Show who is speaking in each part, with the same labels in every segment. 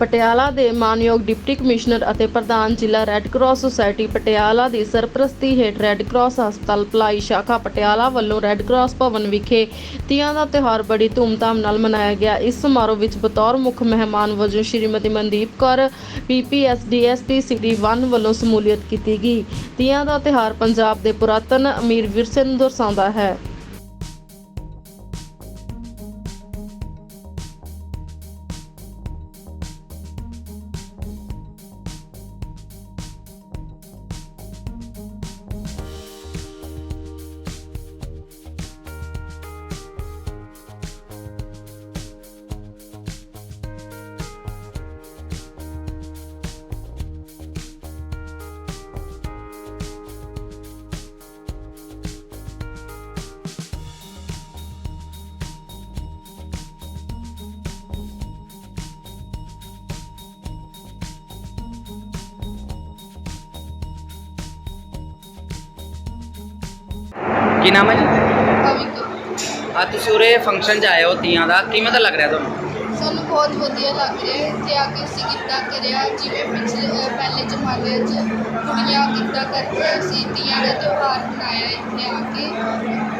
Speaker 1: ਪਟਿਆਲਾ ਦੇ ਮਾਨਯੋਗ deputy commissioner ਅਤੇ ਪ੍ਰਧਾਨ ਜ਼ਿਲ੍ਹਾ ਰੈੱਡ ਕਰਾਸ ਸੁਸਾਇਟੀ ਪਟਿਆਲਾ ਦੀ ਸਰਪ੍ਰਸਤੀ ਹੇਠ ਰੈੱਡ ਕਰਾਸ ਹਸਪਤਾਲ ਭਲਾਈ ਸ਼ਾਖਾ ਪਟਿਆਲਾ ਵੱਲੋਂ ਰੈੱਡ ਕਰਾਸ ਭਵਨ ਵਿਖੇ ਤੀਆਂ ਦਾ ਤਿਉਹਾਰ ਬੜੀ ਧੂਮਧਾਮ ਨਾਲ ਮਨਾਇਆ ਗਿਆ। ਇਸ ਸਮਾਰੋਹ ਵਿੱਚ ਬਤੌਰ ਮੁੱਖ ਮਹਿਮਾਨ ਵਜੋਂ Shrimati Mandeep Kaur PPS DSP city 1 ਵੱਲੋਂ ਸਮੂਲੀਅਤ ਕੀਤੀ ਗਈ। ਤੀਆਂ ਦਾ ਤਿਉਹਾਰ ਪੰਜਾਬ ਦੇ ਪੁਰਾਤਨ ਅਮੀਰ ਵਿਰਸੇ ਨੂੰ ਦਰਸਾਉਂਦਾ ਹੈ।
Speaker 2: ਕੀ ਨਾਮ ਹੈ ਜੀ?
Speaker 3: ਕਵਿਕ
Speaker 2: ਆ ਤੁਸੀਂ ਉਰੇ ਫੰਕਸ਼ਨ 'ਚ ਆਏ ਹੋ ਤੀਆਂ ਦਾ। ਕਿਵੇਂ ਦਾ ਲੱਗ ਰਿਹਾ ਤੁਹਾਨੂੰ?
Speaker 3: ਸਾਨੂੰ ਬਹੁਤ ਵਧੀਆ ਲੱਗ ਰਿਹਾ ਹੈ। ਇੱਥੇ ਆ ਕੇ ਅਸੀਂ ਗਿੱਧਾ ਕਰਿਆ ਜਿਵੇਂ ਪਿਛਲੇ ਅਹ ਪਹਿਲੇ ਜ਼ਮਾਨੇ 'ਚ ਕੁੜੀਆਂ ਗਿੱਧਾ ਕਰਕੇ ਅਸੀਂ ਤੀਆਂ ਦਾ ਤਿਉਹਾਰ ਮਨਾਇਆ ਇੱਥੇ ਆ ਕੇ।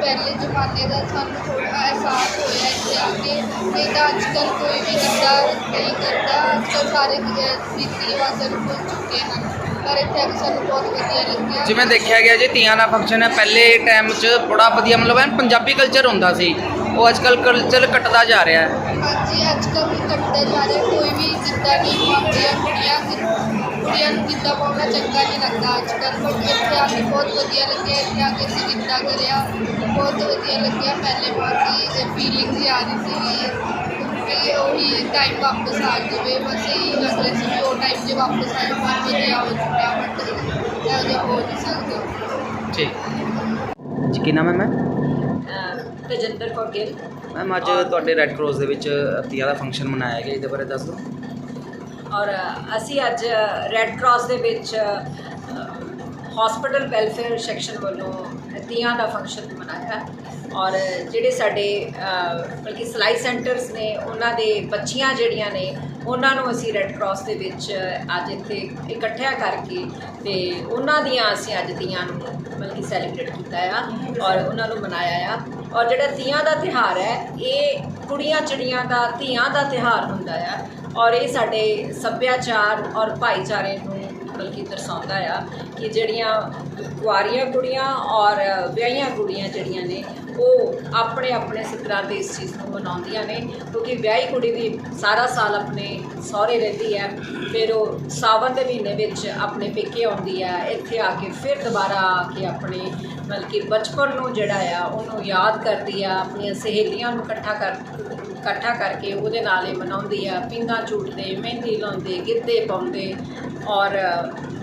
Speaker 3: ਪਹਿਲੇ ਜ਼ਮਾਨੇ ਦਾ ਸਾਨੂੰ ਥੋੜ੍ਹਾ ਅਹਿਸਾਸ ਹੋਇਆ ਇੱਥੇ ਆ ਕੇ ਨਹੀਂ ਤਾਂ ਅੱਜ ਕੱਲ੍ਹ ਕੋਈ ਵੀ ਗਿੱਧਾ ਨਹੀਂ ਕਰਦਾ। ਅੱਜ ਕੱਲ੍ਹ ਸਾਰੇ ਅਹ ਰੀਤੀ ਰਿਵਾਜ਼ਾਂ ਨੂੰ ਭੁੱਲ ਚੁੱਕੇ ਹਨ। ਪਰ ਇੱਥੇ ਆ ਕੇ ਸਾਨੂੰ ਬਹੁਤ ਵਧੀਆ ਲੱਗਿਆ।
Speaker 2: ਜਿਵੇਂ ਦੇਖਿਆ ਗਿਆ ਜੀ ਤੀਆਂ ਦਾ ਫੰਕਸ਼ਨ ਹੈ ਪਹਿਲੇ ਟਾਈਮ 'ਚ ਬੜਾ ਵਧੀਆ ਮਤਲਬ ਐਨ ਪੰਜਾਬੀ ਕਲਚਰ ਹੁੰਦਾ ਸੀ। ਉਹ ਅੱਜ ਕੱਲ੍ਹ ਕਲਚਰ ਘਟਦਾ ਜਾ ਰਿਹਾ ਹੈ।
Speaker 3: ਹਾਂਜੀ ਅੱਜ ਕੱਲ੍ਹ ਘਟਦਾ ਜਾ ਰਿਹਾ ਕੋਈ ਵੀ ਗਿੱਧਾ ਨਹੀਂ ਪਾਉਂਦੀਆਂ ਕੁੜੀਆਂ ਗਿ- ਕੁੜੀਆਂ ਨੂੰ ਗਿੱਧਾ ਪਾਉਣਾ ਚੰਗਾ ਨਹੀਂ ਲੱਗਦਾ ਅੱਜ ਕੱਲ੍ਹ ਬਟ ਇੱਥੇ ਆ ਕੇ ਬਹੁਤ ਵਧੀਆ ਲੱਗਿਆ ਇੱਥੇ ਆ ਕੇ ਅਸੀਂ ਗਿੱਧਾ ਕਰਿਆ ਬਹੁਤ ਵਧੀਆ ਲੱਗਿਆ। ਪਹਿਲੇ ਬਹੁਤ ਹੀ ਫੀਲਿੰਗਸ ਆ ਰਹੀ ਸੀ ਕਿ ਉਹੀ ਟਾਈਮ ਵਾਪਸ ਆ ਜਾਵੇ ਬਸ ਇਹੀ ਲੱਗ ਰਿਹਾ ਸੀ ਉਹ ਟਾਈਮ ਜੇ ਵਾਪਸ ਆਏ ਬਹੁਤ ਵਧੀਆ ਹੋ ਚੁੱਕਿਆ ਬਟ ਇਹੋ ਜਿਹਾ ਹੋ ਨਹੀਂ ਸਕਦਾ
Speaker 2: ਠੀਕ ਜੀ ਕੀ ਨਾਮ ਹੈ ਮੈਂ
Speaker 4: ਤੇਜਿੰਦਰ ਕੌਰ ਗਿੱਲ।
Speaker 2: ਮੈਮ ਅੱਜ ਤੁਹਾਡੇ ਰੈੱਡ ਕਰਾਸ ਦੇ ਵਿੱਚ ਤੀਆਂ ਦਾ ਫੰਕਸ਼ਨ ਮਨਾਇਆ ਗਿਆ ਇਹਦੇ ਬਾਰੇ ਦੱਸ ਦਿਓ।
Speaker 4: ਔਰ ਅਸੀਂ ਅੱਜ ਰੈੱਡ ਕਰਾਸ ਦੇ ਵਿੱਚ ਹਸਪੀਟਲ ਵੈਲਫੇਅਰ ਸੈਕਸ਼ਨ ਵੱਲੋਂ ਤੀਆਂ ਦਾ ਫੰਕਸ਼ਨ ਮਨਾਇਆ। ਔਰ ਜਿਹੜੇ ਸਾਡੇ ਬਲਕਿ ਸਲਾਈ ਸੈਂਟਰਸ ਨੇ ਉਹਨਾਂ ਦੇ ਬੱਚੀਆਂ ਜਿਹੜੀਆਂ ਨੇ ਉਹਨਾਂ ਨੂੰ ਅਸੀਂ ਰੈੱਡ ਕਰਾਸ ਦੇ ਵਿੱਚ ਅੱਜ ਇੱਥੇ ਇਕੱਠਿਆ ਕਰਕੇ ਤੇ ਉਹਨਾਂ ਦੀਆਂ ਅਸੀਂ ਅੱਜ ਤੀਆਂ ਨੂੰ ਮਤਲਬ ਕਿ ਸੈਲੀਬ੍ਰੇਟ ਕੀਤਾ ਆ ਔਰ ਉਹਨਾਂ ਨੂੰ ਮਨਾਇਆ ਆ। ਔਰ ਜਿਹੜਾ ਤੀਆਂ ਦਾ ਤਿਹਾਰ ਹੈ, ਇਹ ਕੁੜੀਆਂ ਚਿੜੀਆਂ ਦਾ ਧੀਆਂ ਦਾ ਤਿਹਾਰ ਹੁੰਦਾ ਆ। ਔਰ ਇਹ ਸਾਡੇ ਸੱਭਿਆਚਾਰ ਔਰ ਭਾਈਚਾਰੇ ਨੂੰ ਬਲਕਿ ਦਰਸਾਉਂਦਾ ਆ ਕਿ ਜਿਹੜੀਆਂ ਕੁਆਰੀਆਂ ਕੁੜੀਆਂ ਔਰ ਵਿਆਹੀਆਂ ਕੁੜੀਆਂ ਜਿਹੜੀਆਂ ਨੇ, ਉਹ ਆਪਣੇ ਆਪਣੇ ਸਿੱਤਰਾਂ ਤੇ ਇਸ ਚੀਜ਼ ਨੂੰ ਮਨਾਉਂਦੀਆਂ ਨੇ, ਕਿਉਂਕਿ ਵਿਆਹੀ ਕੁੜੀ ਵੀ ਸਾਰਾ ਸਾਲ ਆਪਣੇ ਸਹੁਰੇ ਰਹਿੰਦੀ ਹੈ, ਫਿਰ ਉਹ ਸਾਵਨ ਦੇ ਮਹੀਨੇ ਵਿੱਚ ਆਪਣੇ ਪੇਕੇ ਆਉਂਦੀ ਹੈ, ਇੱਥੇ ਆ ਕੇ ਫਿਰ ਦੁਬਾਰਾ ਆ ਕੇ ਆਪਣੇ ਬਲਕਿ ਬਚਪਨ ਨੂੰ ਜਿਹੜਾ ਆ, ਉਹਨੂੰ ਯਾਦ ਕਰਦੀ ਆ, ਆਪਣੀਆਂ ਸਹੇਲੀਆਂ ਨੂੰ ਇਕੱਠਾ ਕਰ, ਇਕੱਠਾ ਕਰਕੇ ਉਹਦੇ ਨਾਲ ਹੀ ਮਨਾਉਂਦੀ ਆ ਪਿੰਗਾ ਝੂਟਦੇ, ਮਹਿੰਦੀ ਲਾਉਂਦੇ, ਗਿੱਧੇ ਪਾਉਂਦੇ ਔਰ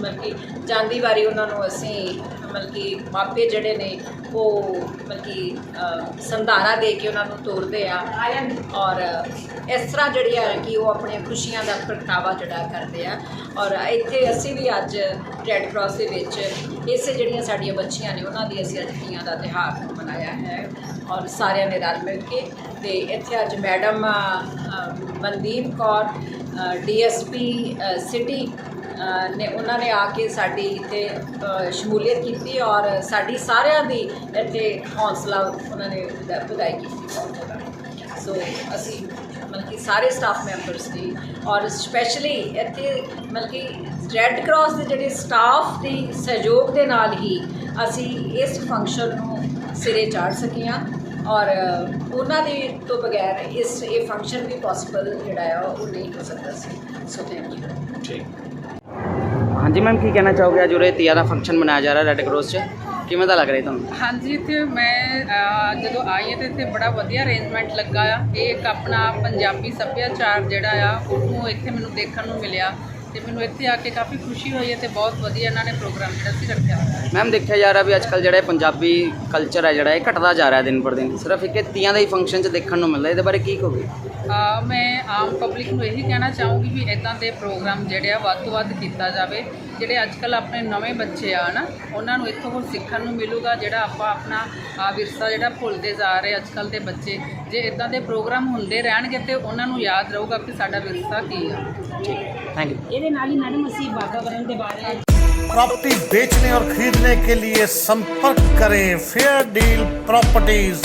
Speaker 4: ਮਤਲਬ ਕਿ ਜਾਂਦੀ ਵਾਰੀ ਉਹਨਾਂ ਨੂੰ ਅਸੀਂ ਮਤਲਬ ਕਿ ਮਾਪੇ ਜਿਹੜੇ ਨੇ ਉਹ ਮਤਲਬ ਕਿ ਅ, ਸੰਧਾਰਾ ਦੇ ਕੇ ਉਹਨਾਂ ਨੂੰ ਤੋਰਦੇ ਆ। ਔਰ ਇਸ ਤਰ੍ਹਾਂ ਜਿਹੜੀ ਆ ਕਿ ਉਹ ਆਪਣੀਆਂ ਖੁਸ਼ੀਆਂ ਦਾ ਪ੍ਰਗਟਾਵਾ ਜਿਹੜਾ ਕਰਦੇ ਆ। ਔਰ ਇੱਥੇ ਅਸੀਂ ਵੀ ਅੱਜ ਰੈੱਡ ਕਰਾਸ ਦੇ ਵਿੱਚ ਇਸੇ ਜਿਹੜੀਆਂ ਸਾਡੀਆਂ ਬੱਚੀਆਂ ਨੇ ਉਹਨਾਂ ਦੀ ਅਸੀਂ ਅੱਜ ਤੀਆਂ ਦਾ ਤਿਉਹਾਰ ਮਨਾਇਆ ਹੈ। ਔਰ ਸਾਰਿਆਂ ਨੇ ਰਲ ਮਿਲ ਕੇ ਤੇ ਇੱਥੇ ਅੱਜ madam Mandeep Kaur DSP city ਨੇ ਉਹਨਾਂ ਨੇ ਆ ਕੇ ਸਾਡੀ ਇੱਥੇ ਸ਼ਮੂਲੀਅਤ ਕੀਤੀ ਔਰ ਸਾਡੀ ਸਾਰਿਆਂ ਦੀ ਇੱਥੇ ਹੌਸਲਾ ਉਹਨਾਂ ਨੇ ਵਧਾਈ ਕੀਤੀ। ਬਹੁਤ ਜ਼ਿਆਦਾ ਸੋ ਅਸੀਂ ਮਤਲਬ ਕਿ ਸਾਰੇ ਸਟਾਫ ਮੈਂਬਰਸ ਦੀ ਔਰ ਸਪੈਸ਼ਲੀ ਇੱਥੇ ਮਤਲਬ ਕਿ ਰੈੱਡ ਕਰਾਸ ਦੇ ਜਿਹੜੇ ਸਟਾਫ ਦੀ ਸਹਿਯੋਗ ਦੇ ਨਾਲ ਹੀ ਅਸੀਂ ਇਸ ਫੰਕਸ਼ਨ ਨੂੰ ਸਿਰੇ ਚਾੜ ਸਕੇ ਹਾਂ ਔਰ ਉਹਨਾਂ ਦੇ ਤੋਂ ਬਗੈਰ ਇਸ, ਇਹ ਫੰਕਸ਼ਨ ਵੀ ਪੋਸੀਬਲ ਜਿਹੜਾ ਆ, ਉਹ ਨਹੀਂ ਹੋ ਸਕਦਾ ਸੀ। ਸੋ ਥੈਂਕ ਯੂ
Speaker 2: ਠੀਕ। ਹਾਂਜੀ ਮੈਮ ਕੀ ਕਹਿਣਾ ਚਾਹੋਗੇ? ਅੱਜ ਉਰੇ ਤੀਆਂ ਦਾ ਫੰਕਸ਼ਨ ਮਨਾਇਆ ਜਾ ਰਿਹਾ ਰੈੱਡ ਕਰਾਸ 'ਚ। ਕਿਵੇਂ ਦਾ ਲੱਗ ਰਿਹਾ ਤੁਹਾਨੂੰ?
Speaker 5: ਹਾਂਜੀ ਇੱਥੇ ਮੈਂ ਅਹ, ਜਦੋਂ ਆਈ ਹਾਂ ਤੇ ਇੱਥੇ ਬੜਾ ਵਧੀਆ ਅਰੇਂਜਮੈਂਟ ਲੱਗਾ ਆ। ਇਹ ਇੱਕ ਆਪਣਾ ਪੰਜਾਬੀ ਸੱਭਿਆਚਾਰ ਜਿਹੜਾ ਆ ਉਹਨੂੰ ਇੱਥੇ ਮੈਨੂੰ ਦੇਖਣ ਨੂੰ ਮਿਲਿਆ। ਤੇ ਮੈਨੂੰ ਇੱਥੇ ਆ ਕੇ ਕਾਫੀ ਖੁਸ਼ੀ ਹੋਈ ਹੈ ਤੇ ਬਹੁਤ ਵਧੀਆ ਇਹਨਾਂ ਨੇ ਪ੍ਰੋਗਰਾਮ ਜਿਹੜਾ ਸੀ ਰੱਖਿਆ ਹੋਇਆ। ਹੈ
Speaker 2: ਮੈਮ ਦੇਖਿਆ ਜਾ ਰਿਹਾ ਵੀ ਅੱਜ ਕੱਲ ਜਿਹੜਾ ਇਹ ਪੰਜਾਬੀ ਕਲਚਰ ਹੈ ਜਿਹੜਾ ਇਹ ਘਟਦਾ ਜਾ ਰਿਹਾ ਦਿਨ ਪਰ ਦਿਨ। ਸਿਰਫ ਇੱਕ ਇਹ ਤੀਆਂ ਦੇ ਹੀ ਫੰਕਸ਼ਨ 'ਚ ਦੇਖਣ ਨੂੰ ਮਿਲਦਾ ਇਹਦੇ ਬਾਰੇ ਕੀ ਕਹੋਗੇ?
Speaker 5: ਅ, ਮੈਂ ਆਮ ਪਬਲਿਕ ਨੂੰ ਇਹੀ ਕਹਿਣਾ ਚਾਹੂੰਗੀ ਵੀ ਇਦਾਂ ਦੇ ਪ੍ਰੋਗਰਾਮ ਜਿਹੜੇ ਆ ਵੱਧ ਤੋਂ ਵੱਧ ਕੀਤਾ ਜਾਵੇ। ਜਿਹੜੇ ਅੱਜ ਕੱਲ ਆਪਣੇ ਨਵੇਂ ਬੱਚੇ ਆ ਨਾ ਉਹਨਾਂ ਨੂੰ ਇੱਥੋਂ ਕੁਝ ਸਿੱਖਣ ਨੂੰ ਮਿਲੂਗਾ ਜਿਹੜਾ ਆਪਾਂ ਆਪਣਾ ਅ, ਵਿਰਸਾ ਜਿਹੜਾ ਭੁੱਲਦੇ ਜਾ ਰਹੇ ਅੱਜ ਕੱਲ ਦੇ ਬੱਚੇ। ਜੇ ਇਦਾਂ ਦੇ ਪ੍ਰੋਗਰਾਮ ਹੁੰਦੇ ਰਹਿਣਗੇ ਤੇ ਉਹਨਾਂ ਨੂੰ ਯਾਦ ਰਹੂਗਾ ਕਿ ਸਾਡਾ ਵਿਰਸਾ ਕੀ ਆ
Speaker 2: ਥੈਂਕ ਯੂ
Speaker 6: ਇਹਦੇ ਨਾਲ ਹੀ ਮੈਡਮ ਅਸੀਂ ਵਾਤਾਵਰਣ ਦੇ ਬਾਰੇ
Speaker 7: प्रॉपर्टी बेचने और खरीदने के लिए संपर्क करें फेयर डील प्रॉपर्टीज